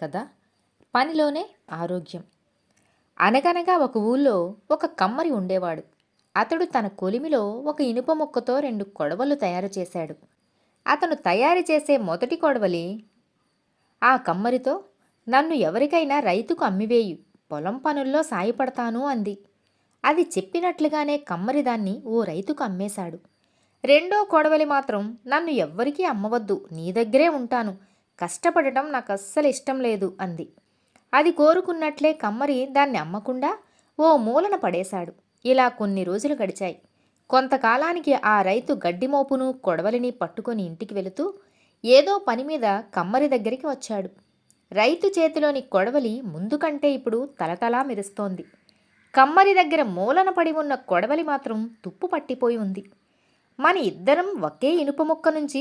కదా? పనిలోనే ఆరోగ్యం. అనగనగా ఒక ఊళ్ళో ఒక కమ్మరి ఉండేవాడు. అతడు తన కొలిమిలో ఒక ఇనుప ముక్కతో రెండు కొడవలు తయారు చేశాడు. అతను తయారు చేసే మొదటి కొడవలి ఆ కమ్మరితో నన్ను ఎవరికైనా రైతుకు అమ్మివేయు పొలం పనుల్లో సాయపడతాను అంది. అది చెప్పినట్లుగానే కమ్మరి దాన్ని ఓ రైతుకు అమ్మేశాడు. రెండో కొడవలి మాత్రం నన్ను ఎవ్వరికీ అమ్మవద్దు నీ దగ్గరే ఉంటాను. కష్టపడటం నాకు అస్సలు ఇష్టం లేదు అంది. అది కోరుకున్నట్లే కమ్మరి దాన్ని అమ్మకుండా ఓ మూలన పడేశాడు. ఇలా కొన్ని రోజులు గడిచాయి. కొంతకాలానికి ఆ రైతు గడ్డి మోపును కొడవలిని పట్టుకొని ఇంటికి వెళుతూ ఏదో పని మీద కమ్మరి దగ్గరికి వచ్చాడు. రైతు చేతిలోని కొడవలి ముందు కంటే ఇప్పుడు తలతలా మెరుస్తోంది. కమ్మరి దగ్గర మూలన పడి ఉన్న కొడవలి మాత్రం తుప్పు పట్టిపోయి ఉంది. మన ఇద్దరం ఒకే ఇనుప ముక్క నుంచి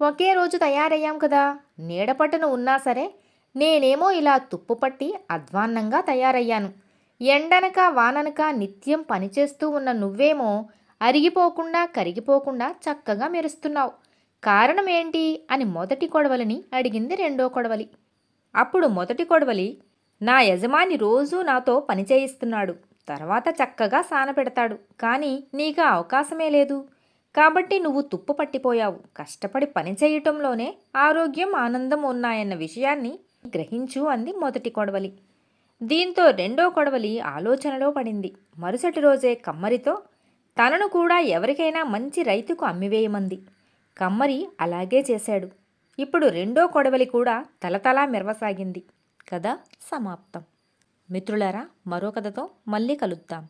ఒకే రోజు తయారయ్యాం కదా. నీడపట్టున ఉన్నా సరే నేనేమో ఇలా తుప్పు పట్టి అధ్వాన్నంగా తయారయ్యాను. ఎండనక వాననక నిత్యం పనిచేస్తూ ఉన్న నువ్వేమో అరిగిపోకుండా కరిగిపోకుండా చక్కగా మెరుస్తున్నావు. కారణం ఏంటి అని మొదటి కొడవలిని అడిగింది రెండో కొడవలి. అప్పుడు మొదటి కొడవలి నా యజమాని రోజూ నాతో పని చేయిస్తున్నాడు. తర్వాత చక్కగా సాన పెడతాడు. కానీ నీకు అవకాశమే లేదు. కాబట్టి నువ్వు తుప్పు పట్టిపోయావు. కష్టపడి పని చేయటంలోనే ఆరోగ్యం ఆనందం ఉన్నాయన్న విషయాన్ని గ్రహించు అంది మొదటి కొడవలి. దీంతో రెండో కొడవలి ఆలోచనలో పడింది. మరుసటి రోజే కమ్మరితో తనను కూడా ఎవరికైనా మంచి రైతుకు అమ్మివేయమంది. కమ్మరి అలాగే చేశాడు. ఇప్పుడు రెండో కొడవలి కూడా తలతలా మెరవసాగింది. కథ సమాప్తం. మిత్రులారా మరో కథతో మళ్ళీ కలుద్దాం.